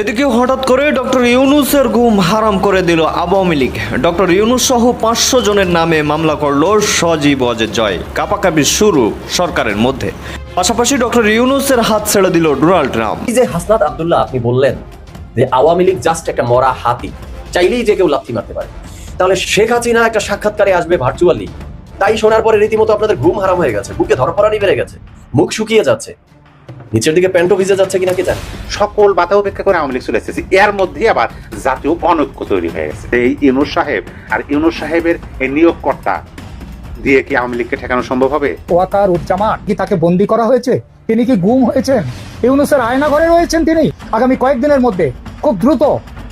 এদিকে হঠাৎ করে ডক্টর ইউনুসের ঘুম হারাম করে দিল আওয়ামী লীগ। ডক্টর ইউনুস সহ পাঁচশো জনের নামে মামলা করল সজীব অজের জয় কাপাকাপি শুরু সরকারের মধ্যে। পাশাপাশি ডক্টর ইউনুসের হাত ছেড়ে দিল ডোনাল্ড ট্রাম্প। এই যে হাসনাত আব্দুল্লাহ আপনি বললেন যে আওয়ামী লীগ জাস্ট একটা মরা হাতি, চাইলেই যে কেউ লাথি মারতে পারে। তাহলে শেখ হাসিনা একটা সাক্ষাৎকারে আসবে ভার্চুয়ালি তাই শোনার পরে রীতিমতো আপনাদের ঘুম হারাম হয়ে গেছে, বুকে ধরপড়ানি বেড়ে গেছে, মুখ শুকিয়ে যাচ্ছে। নিচের দিকে প্যান্টও ভিজে যাচ্ছে কিনা কি জানি? সকল বাধা উপেক্ষা করে আওয়ামী লীগ চলে এসেছে। এর মধ্যে আবার জাতীয় অনৈক্য তৈরি হয়ে গেছে। এই ইউনুস সাহেব আর ইউনুস সাহেবের এই নিয়োগকর্তা দিয়ে কি আওয়ামী লীগকে ঠেকানো সম্ভব হবে? ওয়াকার উজ্জামান কি তাকে বন্দি করা হয়েছে? তিনি কি গুম হয়েছেন? ইউনুসের আয়না ঘরে রয়েছেন তিনি। আগামী কয়েকদিনের মধ্যে খুব দ্রুত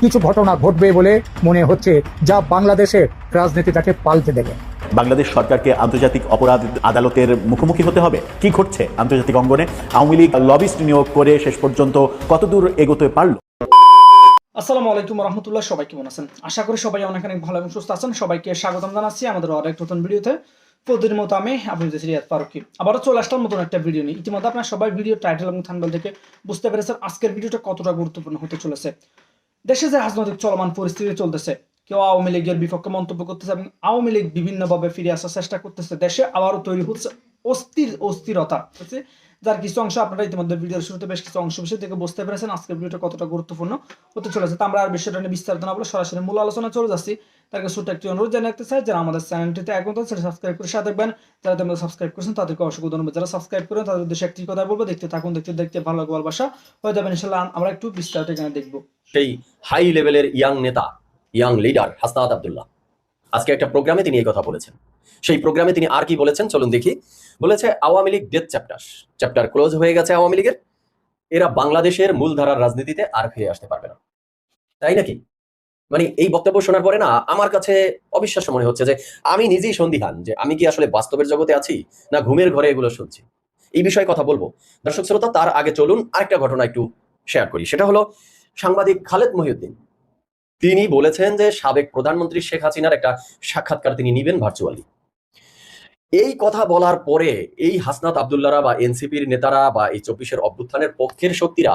কিছু ঘটনা ঘটবে বলে মনে হচ্ছে যা বাংলাদেশের রাজনীতিটাকে পাল্টে দেবে। বাংলাদেশ সরকারকে আন্তর্জাতিক অপরাধ আদালতের মুখোমুখি হতে হবে? কি ঘটছে আন্তর্জাতিক অঙ্গনে? আওয়ামী লীগ লবিস্ট নিয়োগ করে শেষ পর্যন্ত কতদূর এগোতে পারল? আসসালামু আলাইকুম রহমতুল্লাহ সবাই কেমন আছেন? আশা করি সবাই অনেক অনেক ভালো এবং সুস্থ আছেন। সবাইকে স্বাগতম জানাচ্ছি আমাদের আরেক নতুন ভিডিওতে। প্রতিদিন মতো আমি আপনি রিয়াদ ফারুকি। আবারও চলে আসলাম নতুন একটা ভিডিও নিয়ে। ইতিমধ্যে আপনার সবাই ভিডিও টাইটেল এবং থানবেল থেকে বুঝতে পেরেছেন আজকের ভিডিওটা কতটা গুরুত্বপূর্ণ হতে চলেছে। দেশে যে রাজনৈতিক চলমান পরিস্থিতি চলতেছে, কেউ আওয়ামী লীগের বিপক্ষে মন্তব্য করতেছে এবং আওয়ামী লীগ বিভিন্নভাবে ফিরে আসার চেষ্টা করতেছে, দেশে আবারও তৈরি হচ্ছে অস্থির অস্থিরতা? যার কিছু অংশ আপনারা ইতিমধ্যে ভিডিওর শুরুতে বেশ কিছু অংশ বিষয় থেকে বুঝতে পেরেছেন, আজকের ভিডিওটা কতটা গুরুত্বপূর্ণ হতে চলেছে। তো আমরা আর বিষয়টা নিয়ে বিস্তারিত না বলে সরাসরি মূল আলোচনা চলে যাচ্ছি। তার কাছে ছোট্ট একটি অনুরোধ জানিয়ে রাখতে চাই, যারা আমাদের চ্যানেলটিতে এখন সেটা সাবস্ক্রাইব করে সাথে দেখবেন যারা তোমরা সাবস্ক্রাইব করেছেন, তাদেরকে অসংখ্য ধন্যবাদ। যারা সাবস্ক্রাইব করেন, তাদের উদ্দেশ্যে একটি কথা বলব, দেখতে থাকুন, দেখতে দেখতে ভালো লাগবে ভালোবাসা। হয়ে যাবে ইনশাল্লাহ, আমরা একটু বিস্তারিত এখানে দেখব। সেই হাই লেভেলের ইয়াং নেতা ইয়াং লিডার হাসনাত আব্দুল্লাহ। আজকে একটা প্রোগ্রামে তিনি এই কথা বলেছেন। সেই প্রোগ্রামে তিনি আর কি বলেছেন? চলুন দেখি। বলেছে, Awami League death chapter chapter close হয়ে গেছে আওয়ামী লীগের। এরা বাংলাদেশের মূলধারার রাজনীতিতে আর ফিরে আসতে পারবে না। তাই নাকি? মানে এই বক্তব্য শোনার পরে না, আমার কাছে অবিশ্বাস্য মনে হচ্ছে যে আমি নিজেই সন্দিহান যে আমি কি আসলে বাস্তবের জগতে আছি না ঘুমের ঘরে এগুলো শুনছি। এই বিষয়ে কথা বলব। দর্শক শ্রোতা, তার আগে চলুন আরেকটা ঘটনা একটু শেয়ার করি। সেটা হলো সাংবাদিক খালেদ মহিউদ্দিন। তিনি বলেছেন যে সাবেক প্রধানমন্ত্রী শেখ হাসিনার একটা সাক্ষাৎকার তিনি নিবেন ভার্চুয়ালি এই কথা বলার পরে এই হাসনাত আবদুল্লারা বা এনসিপির নেতারা বা এই চব্বিশের অভ্যুত্থানের পক্ষের শক্তিরা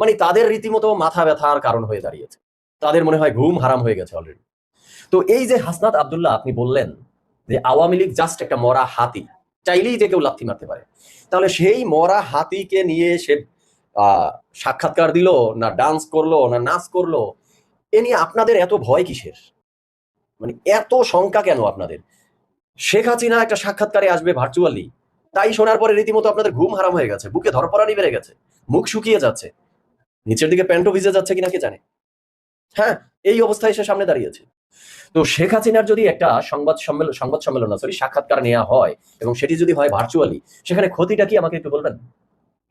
মানে তাদের রীতিমতো মাথা ব্যথার কারণ হয়ে দাঁড়িয়েছে। তাদের মনে হয় ঘুম হারাম হয়ে গেছে অলরেডি তো এই যে হাসনাত আবদুল্লাহ আপনি বললেন যে আওয়ামী লীগ জাস্ট একটা মরা হাতি, চাইলেই যে কেউ লাথি মারতে পারে। তাহলে সেই মরা হাতিকে নিয়ে সে সাক্ষাৎকার দিল, না ডান্স করল, না নাচ করল, এ নিয়ে আপনাদের এত ভয় কিসের? মানে এত শঙ্কা কেন আপনাদের? শেখ হাসিনা একটা সাক্ষাৎকারে আসবে ভার্চুয়ালি তাই শোনার পরে রীতিমতো আপনাদের ঘুম হারাম হয়ে গেছে, বুকে ধরপড়ানি বেড়ে গেছে, মুখ শুকিয়ে যাচ্ছে। নিচের দিকে প্যান্টও ভিজে যাচ্ছে কিনা কে জানে? হ্যাঁ এই অবস্থায় এসে সামনে দাঁড়িয়েছে। তো শেখ হাসিনার যদি একটা সংবাদ সম্মেলন সংবাদ সম্মেলন, না সরি সাক্ষাৎকার নেওয়া হয় এবং সেটি যদি হয় ভার্চুয়ালি সেখানে ক্ষতিটা কি আমাকে একটু বলবেন?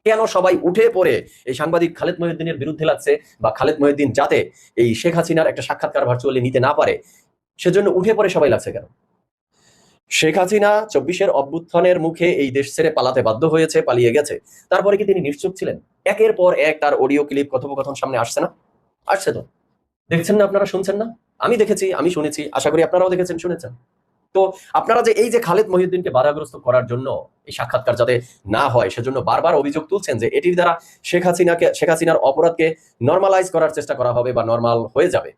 কেন সবাই উঠে পড়ে এই সাংবাদিক খালেদ মহিউদ্দিনের বিরুদ্ধে লাগছে বা খালেদ মহিউদ্দিন যাতে এই শেখ হাসিনার একটা সাক্ষাৎকার ভার্চুয়ালি নিতে না পারে, সেজন্য উঠে পড়ে সবাই লাগছে কেন? শেখ হাসিনা চব্বিশের অভ্যুত্থানের মুখে এই দেশ ছেড়ে পালাতে বাধ্য হয়েছে, পালিয়ে গেছে। তারপরে কি তিনি নিশ্চুপ ছিলেন? একের পর এক তার অডিও ক্লিপ, কথোপকথন সামনে আসছে না? আসছে তো। দেখছেন না আপনারা, শুনছেন না? আমি দেখেছি, আমি শুনেছি, আশা করি আপনারাও দেখেছেন, শুনেছেন। তো আপনারা যে এই যে খালেদ মহিউদ্দিনকে বাধাগ্রস্ত করার জন্য এই সাক্ষাৎকার যাতে না হয়, সেজন্য বারবার অভিযোগ তুলছেন যে এটির দ্বারা শেখ হাসিনাকে, শেখ হাসিনার অপরাধকে নর্মালাইজ করার চেষ্টা করা হবে বা নর্মাল হয়ে যাবে।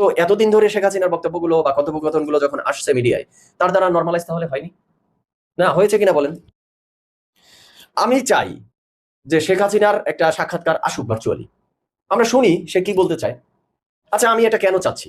তো এতদিন ধরে শেখ হাসিনার বক্তব্যগুলো বা কথোপকথনগুলো যখন আসছে মিডিয়ায়, তার দ্বারা নর্মালাইজ তাহলে হয়নি? না, হয়েছে কিনা বলেন? আমি চাই যে শেখ হাসিনার একটা সাক্ষাৎকার আসুক ভার্চুয়ালি আমরা শুনি সে কি বলতে চায়। আচ্ছা আমি এটা কেন চাচ্ছি?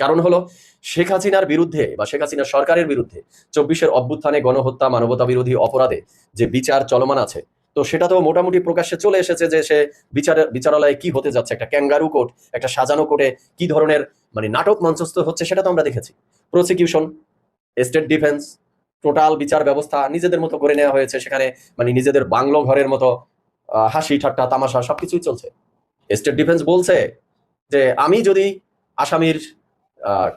কারণ হলো, শেখ হাসিনার বিরুদ্ধে বা শেখ হাসিনার সরকারের বিরুদ্ধে চব্বিশের অভ্যুত্থানে গণহত্যা মানবতা বিরোধী অপরাধে যে বিচার চলমান আছে তো সেটা তো মোটামুটি প্রকাশ্যে চলে এসেছে যে সে বিচার বিচারালয়ে কি হতে যাচ্ছে, একটা ক্যাঙ্গারু কোর্ট, একটা সাজানো কোর্টে কি ধরনের মানে নাটক মঞ্চস্থ হচ্ছে সেটা তো আমরা দেখেছি। প্রসিকিউশন, স্টেট ডিফেন্স, টোটাল বিচার ব্যবস্থা নিজেদের মতো করে নেওয়া হয়েছে। সেখানে মানে নিজেদের বাংলো ঘরের মতো হাসি, ঠাট্টা, তামাশা সবকিছুই চলছে। স্টেট ডিফেন্স বলছে যে, আমি যদি আসামির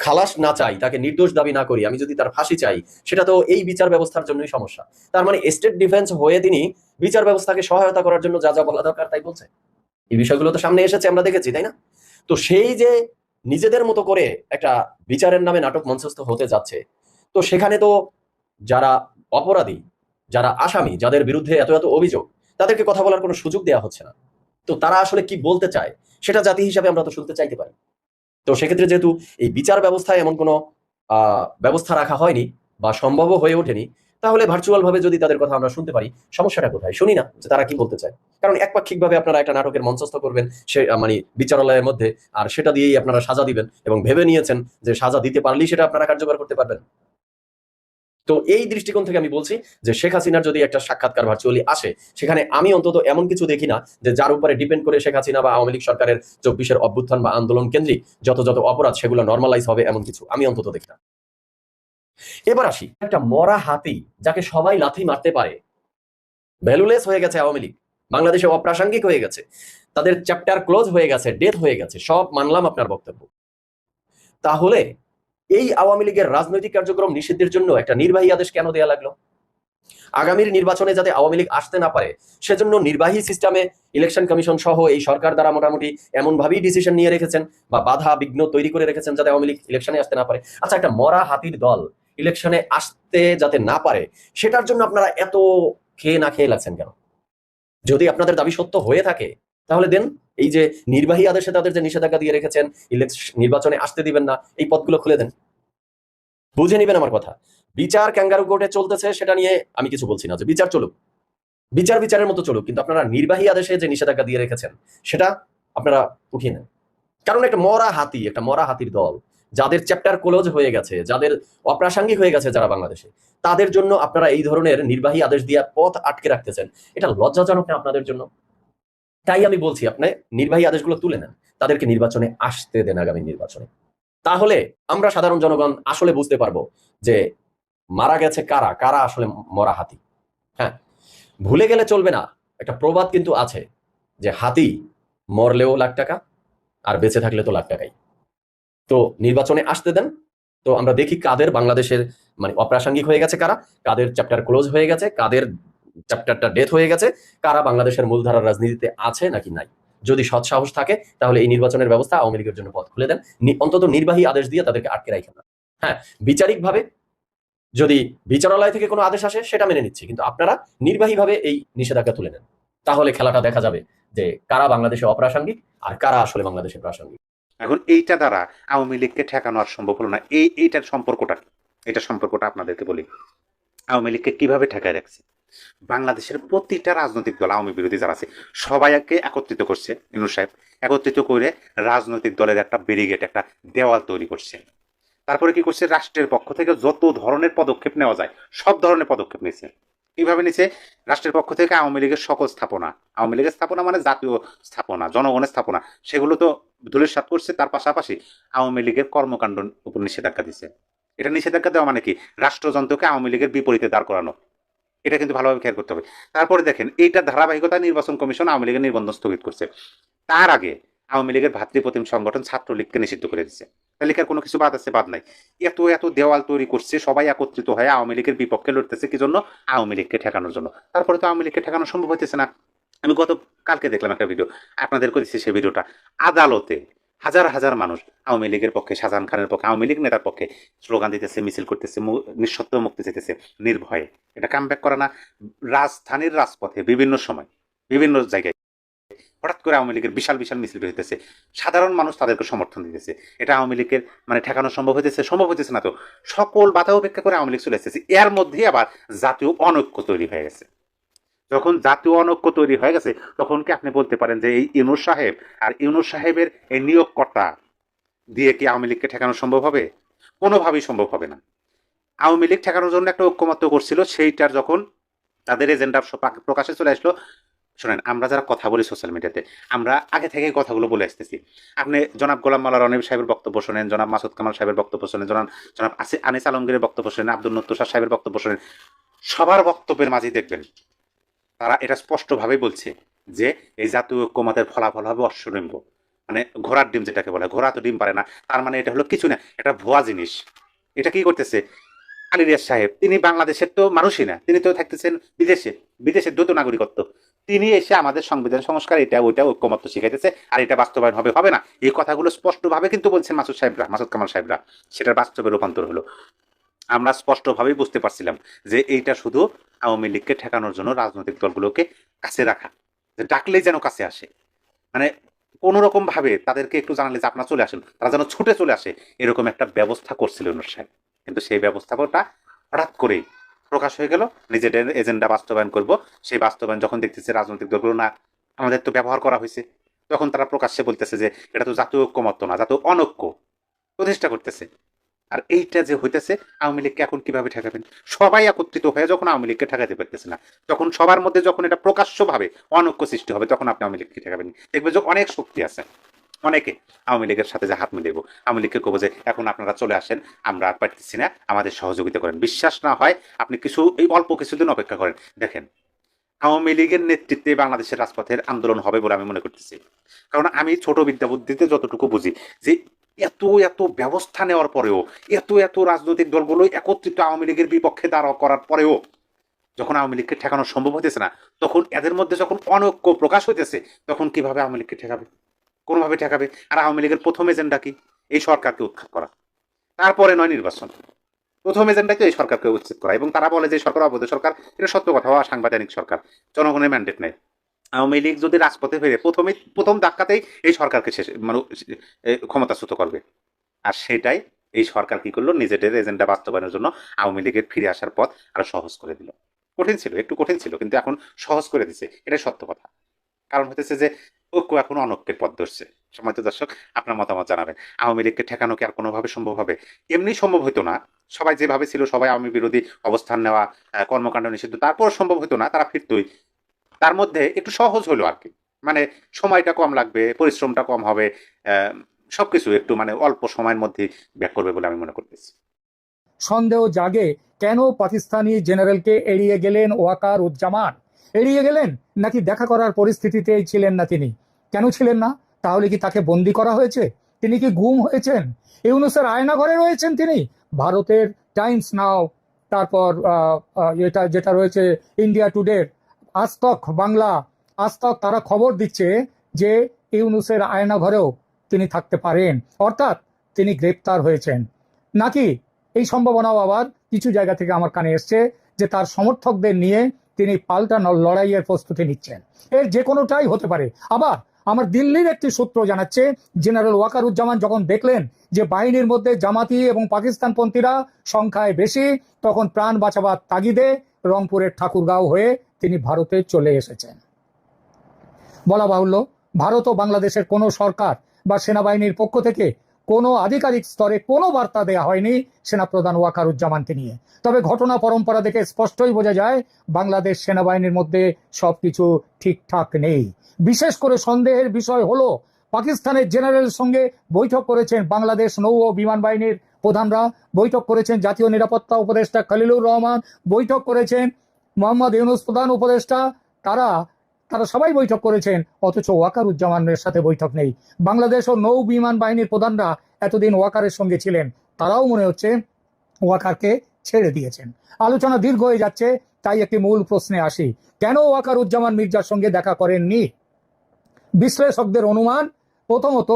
খালাস না চাই, তাকে নির্দোষ দাবি না করি, আমি যদি তার ফাঁসি চাই, সেটা তো এই বিচার ব্যবস্থার জন্যই সমস্যা। তার মানে স্টেট ডিফেন্স হয়ে তিনি বিচার ব্যবস্থাকে সহায়তা করার জন্য যা যা বলা দরকার তাই বলছে। এই বিষয়গুলো তো সামনে এসেছে, আমরা দেখেছি, তাই না? তো সেই যে নিজেদের মতো করে একটা বিচারের নামে নাটক মঞ্চস্থ হতে যাচ্ছে, তো সেখানে তো যারা অপরাধী, যারা আসামি, যাদের বিরুদ্ধে এত এত অভিযোগ, তাদেরকে কথা বলার কোনো সুযোগ দেওয়া হচ্ছে না। তো তারা আসলে কি বলতে চায়, সেটা জাতি হিসাবে আমরা তো শুনতে চাইতে পারি। তো সেক্ষেত্রে যেহেতু এই বিচার ব্যবস্থায় এমন কোনো ব্যবস্থা রাখা হয়নি বা সম্ভব হয়ে ওঠেনি, তাহলে ভার্চুয়াল ভাবে যদি তাদের কথা আমরা শুনতে পারি, সমস্যাটা কোথায়? শুনি না যে তারা কি বলতে চায়। কারণ একপাক্ষিক ভাবে আপনারা একটা নাটকের মঞ্চস্থ করবেন, সে মানে বিচারালয়ের মধ্যে, আর সেটা দিয়েই আপনারা সাজা দিবেন এবং ভেবে নিয়েছেন যে সাজা দিতে পারলেই সেটা আপনারা কার্যকর করতে পারবেন। তো এই দৃষ্টিকোণ থেকে আমি বলছি যে শেখ হাসিনার যদি একটা সাক্ষাৎকার ভার্চুয়ালি আসে, সেখানে আমি অন্তত এমন কিছু দেখি না যে যার উপরে ডিপেন্ড করে শেখ হাসিনা বা আওয়ামী লীগ সরকারের চব্বিশের অভ্যুত্থান বা আন্দোলন কেন্দ্রিক যত যত অপরাধ সেগুলো নর্মালাইজ হবে এমন কিছু আমি অন্তত দেখি না। এবার আসি, একটা মরা হাতি যাকে সবাই লাথি মারতে পারে ভ্যালুলেস হয়ে গেছে আওয়ামী লীগ, বাংলাদেশে অপ্রাসঙ্গিক হয়ে গেছে, তাদের চ্যাপ্টার ক্লোজ হয়ে গেছে ডেথ হয়ে গেছে, সব মানলাম আপনার বক্তব্য। তাহলে এই আওয়ামী লীগের রাজনৈতিক কার্যক্রম নিষিদ্ধের জন্য একটা নির্বাহী আদেশ কেন দেয়া লাগল? আগামীর নির্বাচনে যাতে আওয়ামী লীগ আসতে না পারে, সেজন্য নির্বাহী সিস্টেমে ইলেকশন কমিশন সহ এই সরকার দ্বারা মোটামুটি এমন ভাবেই ডিসিশন নিয়ে রেখেছেন বা বাধা বিঘ্ন তৈরি করে রেখেছেন যাতে আওয়ামী লীগ ইলেকশনে আসতে না পারে। আচ্ছা একটা মরা হাতির দল ইলেকশনে আসতে যাতে না পারে, সেটার জন্য আপনারা এত খেয়ে না খেয়ে লাগছেন কেন? যদি আপনাদের দাবি সত্য হয়ে থাকে তাহলে দেন এই যে নির্বাহী আদেশে তাদের যে নিষেধাজ্ঞা দিয়ে রেখেছেন নির্বাচনে আসতে দিবেন না, এই পথগুলো খুলে দেন। বুঝে নিবেন আমার কথা। বিচার ক্যাঙ্গারু কোর্টে চলতেছে, সেটা নিয়ে আমি কিছু বলছি না। যে বিচার চলুক। বিচার বিচারের মতো চলুক, কিন্তু আপনারা নির্বাহী আদেশে যে নিষেধাজ্ঞা দিয়ে রেখেছেন, সেটা আপনারা উঠিয়ে নেন। কারণ একটা মরা হাতি, একটা মরা হাতির দল, যাদের চ্যাপ্টার ক্লোজ হয়ে গেছে, যাদের অপ্রাসঙ্গিক হয়ে গেছে যারা বাংলাদেশে, তাদের জন্য আপনারা এই ধরনের নির্বাহী আদেশ দিয়ে পথ আটকে রাখতেছেন এটা লজ্জাজনক না আপনাদের জন্য? তাই আমি বলছি, আপনি নির্বাহী আদেশগুলো তুলে নেন। তাদেরকে নির্বাচনে আসতে দেন আগামী নির্বাচনে। তাহলে আমরা সাধারণ জনগণ আসলে বুঝতে পারব যে মারা গেছে কারা কারা আসলে মরা হাতি। হ্যাঁ ভুলে গেলে চলবে না। একটা প্রবাদ কিন্তু আছে যে হাতি মরলেও লাখ টাকা আর বেঁচে থাকলে তো লাখ টাকাই। তো নির্বাচনে আসতে দেন। তো আমরা দেখি কাদের বাংলাদেশের মানে অপ্রাসঙ্গিক হয়ে গেছে কারা, কাদের চ্যাপ্টার ক্লোজ হয়ে গেছে, কাদের চ্যাপ্টারটা ডেথ হয়ে গেছে, কারা বাংলাদেশের মূলধারার রাজনীতিতে আছে নাকি নাই? যদি সৎ সাহস থাকে, তাহলে এই নির্বাচনের ব্যবস্থা আওয়ামী লীগের জন্য পথ খুলে দেন। অন্তত নির্বাহী আদেশ দিয়ে তাদেরকে আটকে রাখেন না। হ্যাঁ বিচারিকভাবে যদি বিচারালয় থেকে কোনো আদেশ আসে, সেটা মেনে নিচ্ছি। কিন্তু আপনারা নির্বাহীভাবে এই নিষেধাজ্ঞা তুলে নেন। তাহলে খেলাটা দেখা যাবে যে কারা বাংলাদেশে অপ্রাসঙ্গিক আর কারা আসলে বাংলাদেশে প্রাসঙ্গিক। এখন এইটা দ্বারা আওয়ামী লীগকে ঠেকানো আর সম্ভব হলো না। এই, এইটার সম্পর্কটা? এটা সম্পর্কটা আপনাদেরকে বলি। আওয়ামী লীগকে কীভাবে ঠেকায় রাখছে? বাংলাদেশের প্রতিটা রাজনৈতিক দল, আওয়ামী বিরোধী যারা আছে সবাইকে একত্রিত করছে। ইনু সাহেব একত্রিত করে রাজনৈতিক দলের একটা ব্যারিগেড একটা দেওয়াল তৈরি করছে। তারপরে কি করছে? রাষ্ট্রের পক্ষ থেকে যত ধরনের পদক্ষেপ নেওয়া যায়, সব ধরনের পদক্ষেপ নিয়েছে। কীভাবে নিছে রাষ্ট্রের পক্ষ থেকে আওয়ামী লীগের সকল স্থাপনা। আওয়ামী লীগের স্থাপনা মানে জাতীয় স্থাপনা, জনগণের স্থাপনা। সেগুলো তো ধূলিসাৎ করছে, তার পাশাপাশি আওয়ামী লীগের কর্মকাণ্ড উপর নিষেধাজ্ঞা দিছে। এটা নিষেধাজ্ঞা দেওয়া মানে কি? রাষ্ট্রযন্ত্রকে আওয়ামী লীগের বিপরীতে দাঁড় করানো। এটা কিন্তু ভালোভাবে খেয়াল করতে হবে। তারপরে দেখেন, এইটা ধারাবাহিকতা নির্বাচন কমিশন আওয়ামী লীগের নির্বন্ধন স্থগিত করছে। তার আগে আওয়ামী লীগের ভাতৃপ্রতিম সংগঠন ছাত্রলীগকে নিষিদ্ধ করে দিচ্ছে তালিকার কোনো কিছু বাদ আছে? বাদ নাই। এত এত দেওয়াল তৈরি করছে, সবাই একত্রিত হয়ে আওয়ামী লীগের বিপক্ষে লড়তেছে। কি জন্য? আওয়ামী লীগকে ঠেকানোর জন্য। তারপরে তো আওয়ামী লীগকে ঠেকানো সম্ভব হইতেছে না। আমি গত, কালকে দেখলাম একটা ভিডিও। আপনাদেরকে দিচ্ছি সেই ভিডিওটা। আদালতে হাজার হাজার মানুষ আওয়ামী লীগের পক্ষে, শাহজাহান খানের পক্ষে, আওয়ামী লীগ নেতার পক্ষে স্লোগান দিতেছে, মিছিল করতেছে নিঃশব্দ মুক্তি যেতেছে নির্ভয়ে। এটা কাম করে না, রাজধানীর রাজপথে বিভিন্ন সময়, বিভিন্ন জায়গায় হঠাৎ করে আওয়ামী লীগের বিশাল বিশাল মিছিল হইতেছে। সাধারণ মানুষ তাদেরকে সমর্থন দিতেছে। এটা আওয়ামী লীগের মানে ঠেকানো সম্ভব হইতেছে? সম্ভব হইতেছে না তো। সকল বাধা উপেক্ষা করে আওয়ামী লীগ চলে এসেছে এর মধ্যে আবার জাতীয় অনৈক্য তৈরি হয়ে গেছে। যখন জাতীয় অনৈক্য তৈরি হয়ে গেছে, তখন কি আপনি বলতে পারেন যে এই ইউনুস সাহেব আর ইউনুস সাহেবের এই নিয়োগকর্তা দিয়ে কি আওয়ামী লীগকে ঠেকানো সম্ভব হবে? কোনোভাবেই সম্ভব হবে না। আওয়ামী লীগ ঠেকানোর জন্য একটা ঐক্যমত্য করছিল, সেইটার যখন তাদের এজেন্ডা প্রকাশে চলে আসলো, শোনেন, আমরা যারা কথা বলি সোশ্যাল মিডিয়াতে আমরা আগে থেকেই কথাগুলো বলে আসতেছি। আপনি জনাব গোলাম মাল্লা রনিব সাহেবের বক্তব্য শোনেন, জনাব মাসুদ কামাল সাহেবের বক্তব্য শোনেন, জনাব জনাব আসি আনিস আলমগীরের বক্তব্য শোনেন, আব্দুল নত্তুষার সাহেবের বক্তব্য শোনেন। সবার বক্তব্যের মাঝেই দেখবেন তারা এটা স্পষ্টভাবেই বলছে যে এই জাতীয় ঐক্যমতের ফলাফল হবে অশ্বডিম্ব মানে ঘোড়ার ডিম যেটাকে বলে, ঘোড়া তো ডিম পারে না, তার মানে এটা হলো কিছু না, এটা ভুয়া জিনিস। এটা কি করতেছে? আলিরিয়াস সাহেব, তিনি বাংলাদেশের তো মানুষই না, তিনি তো থাকতেছেন বিদেশে, বিদেশের দ্বৈত নাগরিকত্ব। তিনি এসে আমাদের সংবিধান সংস্কার, এটা, ওইটা ঐক্যমত্য শিখাইতেছে, আর এটা বাস্তবায়ন হবে হবে না। এই কথাগুলো স্পষ্টভাবে কিন্তু বলছেন মাসুদ সাহেবরা, মাসুদ কামাল সাহেবরা। সেটার বাস্তবে রূপান্তর হলো। আমরা স্পষ্টভাবেই বুঝতে পারছিলাম যে এইটা শুধু আওয়ামী লীগকে ঠেকানোর জন্য রাজনৈতিক দলগুলোকে কাছে রাখা, যে ডাকলেই যেন কাছে আসে। মানে কোনো রকম ভাবে তাদেরকে একটু জানালে যে আপনারা চলে আসেন, তারা যেন ছুটে চলে আসে, এরকম একটা ব্যবস্থা করছিল ইউনুস সাহেব। কিন্তু সেই ব্যবস্থাপনাটা হঠাৎ করেই প্রকাশ হয়ে গেল। নিজেদের এজেন্ডা বাস্তবায়ন করব। সেই বাস্তবায়ন যখন দেখতেছে রাজনৈতিক দলগুলো, না, আমাদের তো ব্যবহার করা হয়েছে। তখন তারা প্রকাশ্যে বলতেছে যে, এটা তো জাতীয় ঐক্যমত্য না, জাতীয় অনৈক্য প্রতিষ্ঠা করতেছে। আর এইটা যে হইতেছে, আওয়ামী লীগকে এখন কীভাবে ঠেকাবেন? সবাই একত্রিত হয়ে যখন আওয়ামী লীগকে ঠেকাতে পারতেছে না তখন সবার মধ্যে যখন এটা প্রকাশ্যভাবে অনৈক্য সৃষ্টি হবে, তখন আপনি আওয়ামী লীগকে ঠেকাবেন দেখবে যে অনেক শক্তি আছে। অনেকে আওয়ামী লীগের সাথে যে হাত মিলাইব, আওয়ামী লীগকে কবো যে এখন আপনারা চলে আসেন, আমরা আর পারতেছি না, আমাদের সহযোগিতা করেন। বিশ্বাস না হয় আপনি কিছু, এই অল্প কিছুদিন অপেক্ষা করেন। দেখেন, আওয়ামী লীগের নেতৃত্বে বাংলাদেশের রাজপথের আন্দোলন হবে বলে আমি মনে করতেছি। কারণ আমি ছোট বিদ্যা বুদ্ধিতে যতটুকু বুঝি যে এত এত ব্যবস্থা নেওয়ার পরেও, এত এত রাজনৈতিক দলগুলো একত্রিত আওয়ামী লীগের বিপক্ষে দাঁড়া করার পরেও যখন আওয়ামী লীগকে ঠেকানো সম্ভব হইতেছে না, তখন এদের মধ্যে যখন অনৈক্য প্রকাশ হইতেছে, তখন কীভাবে আওয়ামী লীগকে ঠেকাবে? কোনোভাবে ঠেকাবে? আর আওয়ামী লীগের প্রথম এজেন্ডা কি? এই সরকারকে উৎখাত করা। তারপরে নয় নির্বাচন। প্রথম এজেন্ডা কি? এই সরকারকে উচ্ছেদ করা। এবং তারা বলে যে সরকার অবৈধ সরকার, এটা সত্য কথা। সাংবিধানিক সরকার। জনগণের ম্যান্ডেট নেই আওয়ামী লীগ যদি রাজপথে ফিরে, প্রথমে, প্রথম ধাক্কাতেই এই সরকারকে শেষ মানে ক্ষমতাচ্যুত করবে। আর সেটাই এই সরকার কি করল? নিজেদের এজেন্ডা বাস্তবায়নের জন্য আওয়ামী লীগের ফিরে আসার পথ আরও সহজ করে দিল। কঠিন ছিল, একটু কঠিন ছিল, কিন্তু এখন সহজ করে দিছে। এটাই সত্য কথা। কারণ হতেছে যে, ঐক্য এখন অনৈক্যের পথ ধরছে। সময় দর্শক, আপনার মতামত জানাবেন। আওয়ামী লীগকে ঠেকানো কি আর কোনোভাবে সম্ভব হবে? এমনি সম্ভব হতো না। সবাই যেভাবে ছিল, সবাই আওয়ামী বিরোধী অবস্থান নেওয়া কর্মকাণ্ড নিষিদ্ধ তারপর সম্ভব হতো না। তারা ফিরতই। তার মধ্যে একটু সহজ হলো আর কি। মানে সময়টা কম লাগবে পরিশ্রমটা কম হবে আহ, সবকিছু একটু মানে অল্প সময়ের মধ্যে ব্যাক করবে বলে আমি মনে করতেছি। সন্দেহ জাগে কেন পাকিস্তানি জেনারেলকে এড়িয়ে গেলেন ওয়াকার উজ্জামান এড়িয়ে গেলেন নাকি দেখা করার পরিস্থিতিতেই ছিলেন না তিনি? কেন ছিলেন না? তাহলে কি তাকে বন্দি করা হয়েছে? তিনি কি গুম হয়েছেন? ইউনুসের আয়নাঘরে রয়েছেন তিনি? ভারতের টাইমস নাও তারপর এটা যেটা রয়েছে ইন্ডিয়া টুডে আজতক বাংলা আজতক তারা খবর দিচ্ছে যে ইউনুসের আয়নাঘরেও তিনি থাকতে পারেন। অর্থাৎ তিনি গ্রেপ্তার হয়েছেন। নাকি এই সম্ভাবনাও আবার কিছু জায়গা থেকে আমার কানে এসছে যে তার সমর্থকদের নিয়ে তিনি পাল্টা লড়াইয়ের প্রস্তুতি নিচ্ছেন। এর যে কোনোটাই হতে পারে। আবার আমার দিল্লির একটি সূত্র জানাচ্ছে, জেনারেল ওয়াকারুজ্জামান যখন দেখলেন যে বাহিনীর মধ্যে জামাতি এবং পাকিস্তানপন্থীরা সংখ্যায় বেশি, তখন প্রাণ বাঁচাবার তাগিদে রংপুরের ঠাকুরগাঁও হয়ে তিনি ভারতে চলে এসেছেন। বলা বাহুল্য, ভারত ও বাংলাদেশের কোনো সরকার বা সেনাবাহিনীর পক্ষ থেকে কোনো আধিকারিক স্তরে কোনো বার্তা দেওয়া হয়নি সেনাপ্রধান ওয়াকারুজ্জামানকে নিয়ে। তবে ঘটনা পরম্পরা দেখে স্পষ্টই বোঝা যায়, বাংলাদেশ সেনাবাহিনীর মধ্যে সবকিছু ঠিকঠাক নেই। বিশেষ করে সন্দেহের বিষয় হলো, পাকিস্তানের জেনারেলের সঙ্গে বৈঠক করেছেন বাংলাদেশ নৌ ও বিমান বাহিনীর প্রধানরা বৈঠক করেছেন জাতীয় নিরাপত্তা উপদেষ্টা খলিলুর রহমান, বৈঠক করেছেন মোহাম্মদ ইউনুস প্রধান উপদেষ্টা, তারা তারা সবাই বৈঠক করেছেন, অথচ ওয়াকারুজ্জামানের সাথে বৈঠক নেই। বাংলাদেশ ও নৌ বিমান বাহিনীর প্রধানরা এতদিন ওয়াকারের সঙ্গে ছিলেন, তারাও মনে হচ্ছে ওয়াকারকে ছেড়ে দিয়েছেন। আলোচনা দীর্ঘ হয়ে যাচ্ছে, তাই একটি মূল প্রশ্নে আসি, কেন ওয়াকারুজ্জামান মির্জার সঙ্গে দেখা করেননি? বিশ্লেষকদের অনুমান, প্রথমত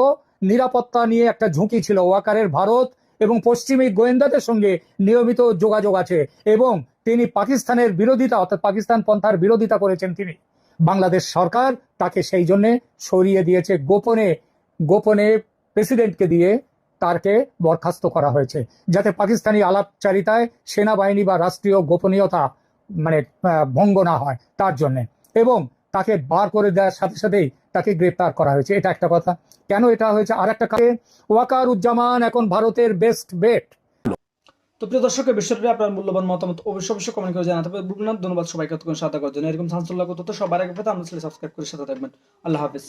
নিরাপত্তা নিয়ে একটা ঝুঁকি ছিল ওয়াকারের ভারত এবং পশ্চিমী গোয়েন্দাদের সঙ্গে নিয়মিত যোগাযোগ আছে এবং তিনি পাকিস্তানের বিরোধিতা, অর্থাৎ পাকিস্তান পন্থার বিরোধিতা করেছেন তিনি। বাংলাদেশ সরকার তাকে সেই জন্যে সরিয়ে দিয়েছে। গোপনে গোপনে প্রেসিডেন্টকে দিয়ে তারকে বরখাস্ত করা হয়েছে। যাতে পাকিস্তানি আলাপচারিতায় সেনাবাহিনী বা রাষ্ট্রীয় গোপনীয়তা মানে ভঙ্গ না হয় তার জন্যে। এবং তাকে বার করে দেওয়ার সাথে সাথেই তাকে গ্রেপ্তার করা হয়েছে। এটা একটা কথা। কেন এটা হয়েছে? আর একটা ওয়াকার উজ্জামান এখন ভারতের বেস্ট বেট তো প্রিয় দর্শকের বিষয়টি আপনার মূল্যবান মতামত অবশ্যই অবশ্যই কমেন্ট করে জানাতে হবে। ধন্যবাদ সবাইকে এতক্ষণ সাথে করার জন্য। এরকম সাহায্য লাগতো তো সবার আগে পেতে আমরা সাবস্ক্রাইব করে সাথে থাকবেন। আল্লাহ হাফিজ।